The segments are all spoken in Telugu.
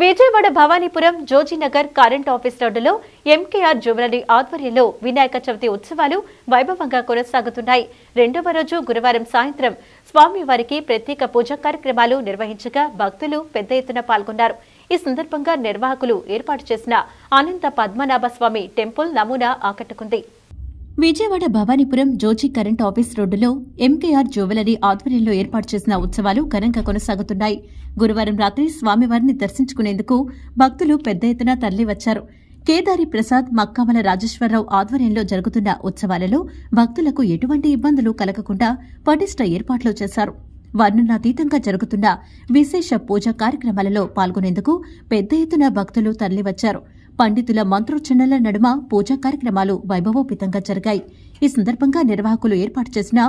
విజయవాడ భవానీపురం జోజీనగర్ కరెంట్ ఆఫీస్ రోడ్డులో ఎంకేఆర్ జ్యువెలరీ ఆధ్వర్యంలో వినాయక చవితి ఉత్సవాలు వైభవంగా కొనసాగుతున్నాయి. రెండవ రోజు గురువారం సాయంత్రం స్వామివారికి ప్రత్యేక పూజా కార్యక్రమాలు నిర్వహించగా భక్తులు పెద్ద ఎత్తున పాల్గొన్నారు. ఈ సందర్భంగా నిర్వాహకులు ఏర్పాటు చేసిన అనంత పద్మనాభ స్వామి టెంపుల్ నమూనా ఆకట్టుకుంది. విజయవాడ భవానీపురం జోచి కరెంట్ ఆఫీస్ రోడ్డులో ఎంకేఆర్ జ్యువెలరీ ఆధ్వర్యంలో ఏర్పాటు చేసిన ఉత్సవాలు ఘనంగా కొనసాగుతున్నాయి. గురువారం రాత్రి స్వామివారిని దర్శించుకునేందుకు భక్తులు పెద్ద ఎత్తున తరలివచ్చారు. కేదారి ప్రసాద్ మక్కామల రాజేశ్వరరావు ఆధ్వర్యంలో జరుగుతున్న ఉత్సవాలలో భక్తులకు ఎటువంటి ఇబ్బందులు కలగకుండా పటిష్ట ఏర్పాట్లు చేశారు. వర్ణనాతీతంగా జరుగుతున్న విశేష పూజా కార్యక్రమాలలో పాల్గొనేందుకు పెద్ద ఎత్తున భక్తులు తరలివచ్చారు. పండితుల మంత్రోచ్చరణల నడుమ పూజా కార్యక్రమాలు వైభవోపేతంగా జరిగాయి. ఈ సందర్భంగా నిర్వాహకులు ఏర్పాటు చేసిన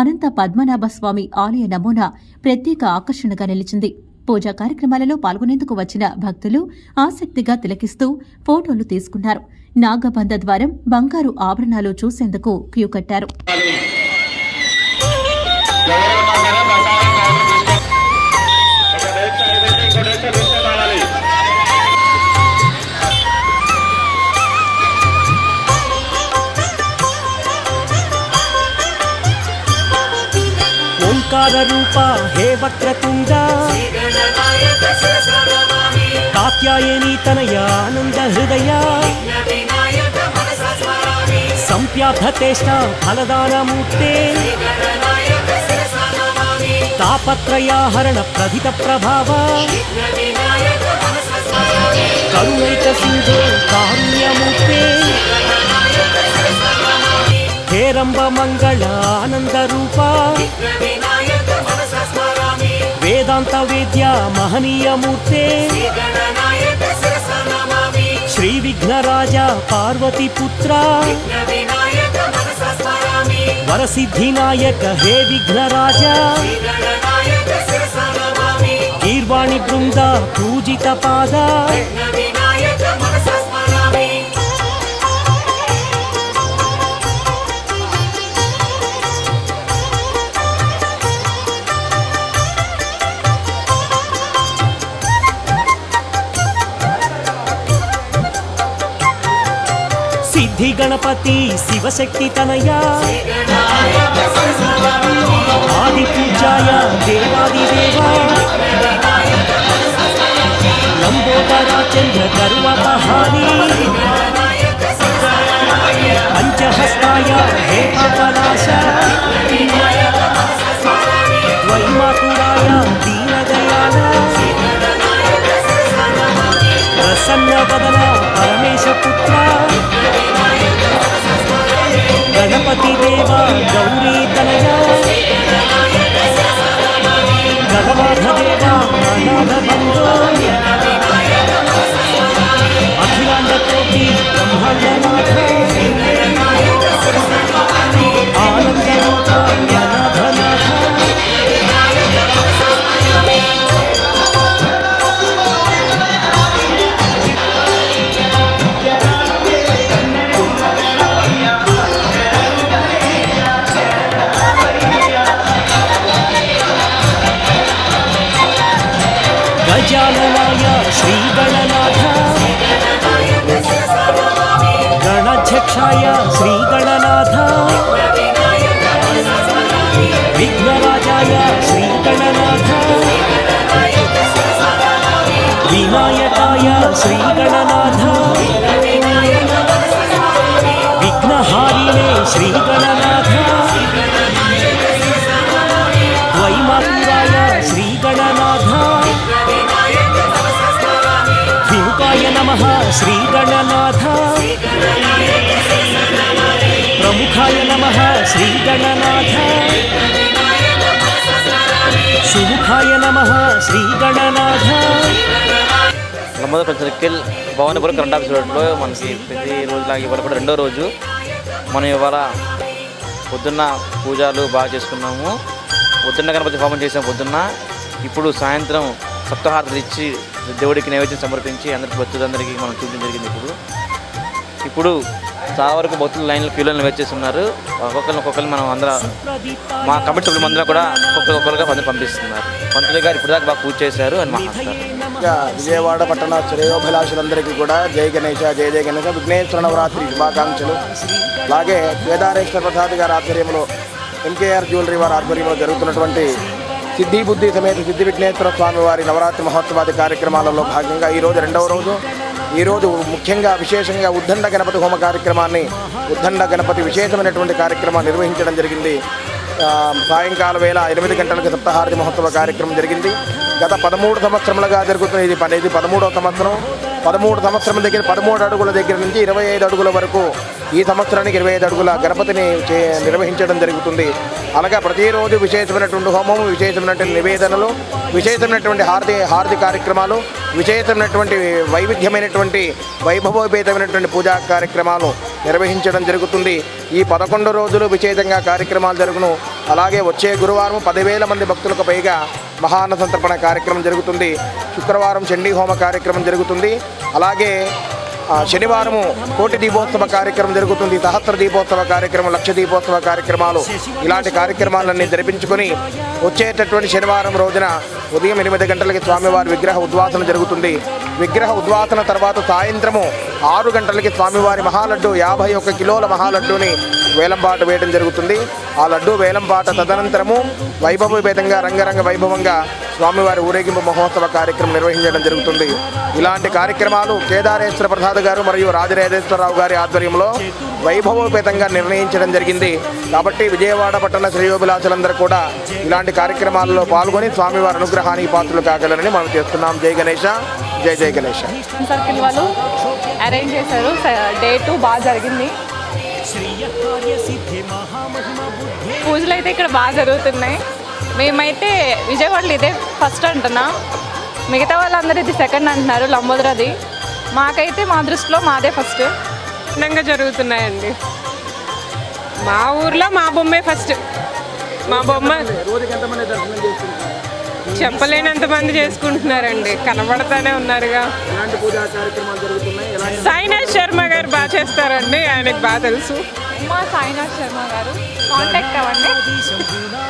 అనంత పద్మనాభ స్వామి ఆలయ నమూనా ప్రత్యేక ఆకర్షణగా నిలిచింది. పూజా కార్యక్రమాలలో పాల్గొనేందుకు వచ్చిన భక్తులు ఆసక్తిగా తిలకిస్తూ ఫోటోలు తీసుకున్నారు. నాగబంధ ద్వారం బంగారు ఆభరణాలు చూసేందుకు క్యూ కట్టారు. ఓంకార రూప హే వక్రతుండ కాత్యాయని తనయ ఆనంద హృదయ. సంప్యాధతేష్ట ఫలదానమూర్తే తాపత్రయాహరణ ప్రధిత ప్రభావ. కరుణైక సింధు కారుణ్యమూర్తే. హేరంబ మంగళ ఆనంద రూప. వేదాంత వేద్య మహనీయమూర్తే శ్రీ విఘ్నరాజ పార్వతి పుత్ర వరసిద్ధినాయక హే విఘ్నరాజ గీర్వాణి బృంద పూజిత పాద సిద్ధి గణపతి శివశక్తి తనయ. ఆది పూజాయ దేవాది దేవా. లంబోదరా చంద్ర గర్వపహారి పంచహస్తాయ హే పాపనాశ. వైమాతురాయ దీనదయాల ప్రసన్న వదన పరమేశ పుత్ర. గణపతి దేవ గౌరీ తనయ. గణనాథ దేవ బంధో गजाननाय श्रीगणनाथ। गणाध्यक्षाय श्रीगणनाथ। विघ्नराजाय श्रीगणनाथ। विनायकाय श्रीगणनाथ। विघ्नहारिणे श्रीगणनाथ। वैमातुराय श्रीगणनाथ। నమ. శ్రీ శ్రీగణనాథ. ప్రముఖాయ నమ. శ్రీగణనాథ. సుముఖాయ నమ. శ్రీగణనాథ. నమ్మద సర్కిల్ భవానీపురం కరెంట్ ఆఫీస్ రోడ్లో మనకి ప్రతి రోజులాగా ఇవాళ కూడా రెండో రోజు మనం ఇవాళ పొద్దున్న పూజలు బాగా చేసుకున్నాము. పొద్దున్న గణపతి హోమం చేసాం పొద్దున్న. ఇప్పుడు సాయంత్రం సప్తహారతులు ఇచ్చి దేవుడికి నైవేద్యం సమర్పించి అందరికి భక్తులందరికీ మనం చూపించడం జరిగింది ఇప్పుడు. ఇప్పుడు చాలా వరకు భక్తులు లైన్లో క్యూలైన్లు వెయిట్ చేస్తున్నారు ఒక్కొక్కరిని ఒక్కొక్కరిని మనం అందరం మా కమిటీ సభ్యులు మందరం కూడా ఒక్కొక్కరు ఒక్కొక్కరుగా పంది పంపిస్తున్నారు. పంతులు గారు ఇప్పుడు దాకా బాగా పూజ చేశారు అని మా నిధయే నమ. ఇక విజయవాడ పట్టణ శ్రేయోభిలాషులందరికీ కూడా జై గణేష జయ జయ గణేష విఘ్నేశ్వర నవరాత్రి శుభాకాంక్షలు. అలాగే కేదారేశ్వర ప్రసాద్ గారి ఆధ్వర్యంలో ఎన్కేఆర్ జ్యువెలరీ వారి ఆధ్వర్యంలో జరుగుతున్నటువంటి సిద్ధి బుద్ధి సమేత సిద్ధి విఘ్నేశ్వర స్వామి వారి నవరాత్రి మహోత్సవాది కార్యక్రమాలలో భాగంగా ఈరోజు రెండవ రోజు. ఈరోజు ముఖ్యంగా విశేషంగా ఉద్దండ గణపతి హోమ కార్యక్రమాన్ని ఉద్దండ గణపతి విశేషమైనటువంటి కార్యక్రమాన్ని నిర్వహించడం జరిగింది. సాయంకాల వేళ ఎనిమిది గంటలకు సప్తహారతి మహోత్సవ కార్యక్రమం జరిగింది. గత పదమూడు సంవత్సరములుగా జరుగుతున్న ఇది ఇది పదమూడవ సంవత్సరం. పదమూడు సంవత్సరం దగ్గర పదమూడు అడుగుల దగ్గర నుంచి ఇరవై ఐదు అడుగుల వరకు ఈ సంవత్సరానికి ఇరవై ఐదు అడుగుల గణపతిని చే నిర్వహించడం జరుగుతుంది. అలాగే ప్రతిరోజు విశేషమైనటువంటి హోమము విశేషమైనటువంటి నివేదనలు విశేషమైనటువంటి హారతి హారతి కార్యక్రమాలు విశేషమైనటువంటి వైవిధ్యమైనటువంటి వైభవోపేతమైనటువంటి పూజా కార్యక్రమాలు నిర్వహించడం జరుగుతుంది. ఈ పదకొండు రోజులు విశేషంగా కార్యక్రమాలు జరుగును. అలాగే వచ్చే గురువారం పదివేల మంది భక్తులకు పైగా మహాన్న సంతర్పణ కార్యక్రమం జరుగుతుంది. శుక్రవారం చండీ హోమ కార్యక్రమం జరుగుతుంది. అలాగే శనివారము కోటి దీపోత్సవ కార్యక్రమం జరుగుతుంది. సహస్ర దీపోత్సవ కార్యక్రమం లక్ష దీపోత్సవ కార్యక్రమాలు ఇలాంటి కార్యక్రమాలన్నీ జరిపించుకొని వచ్చేటటువంటి శనివారం రోజున ఉదయం ఎనిమిది గంటలకి స్వామివారి విగ్రహ ఉద్వాసన జరుగుతుంది. విగ్రహ ఉద్వాసన తర్వాత సాయంత్రము ఆరు గంటలకి స్వామివారి మహాలడ్డు యాభై ఒక్క కిలోల మహాలడ్డుని వేలంపాట వేయడం జరుగుతుంది. ఆ లడ్డు వేలంపాట తదనంతరము వైభవపేతంగా రంగరంగ వైభవంగా స్వామివారి ఊరేగింపు మహోత్సవ కార్యక్రమం నిర్వహించడం జరుగుతుంది. ఇలాంటి కార్యక్రమాలు కేదారేశ్వర ప్రసాద్ గారు మరియు రాజరాజేశ్వరరావు గారి ఆధ్వర్యంలో వైభవోపేతంగా నిర్ణయించడం జరిగింది. కాబట్టి విజయవాడ పట్టణ శ్రేయోభిలాసులందరూ కూడా ఇలాంటి కార్యక్రమాల్లో పాల్గొని స్వామివారి అనుగ్రహానికి పాత్రలు కాగలరని మనం చేస్తున్నాం. జై గణేష జై జై గణేష సర్కిల్ వాళ్ళు అరేంజ్ చేశారు. డే టూ బాగా జరిగింది. పూజలు అయితే ఇక్కడ బాగా జరుగుతున్నాయి. మేమైతే విజయవాడలో ఇదే ఫస్ట్ అంటున్నా. మిగతా వాళ్ళందరూ ఇది సెకండ్ అంటున్నారు లంబోదరది. మాకైతే మా దృష్టిలో మాదే ఫస్ట్. ఘనంగా జరుగుతున్నాయండి. మా ఊర్లో మా బొమ్మే ఫస్ట్. మా బొమ్మ చెప్పలేనంత మంది చేసుకుంటున్నారండి. కనబడతానే ఉన్నారుగా. సాయినాథ్ శర్మ గారు బాగా చేస్తారండి. ఆయనకు బాగా తెలుసు. మా సాయినాథ్ శర్మ గారు. కాంటాక్ట్ అవ్వండి.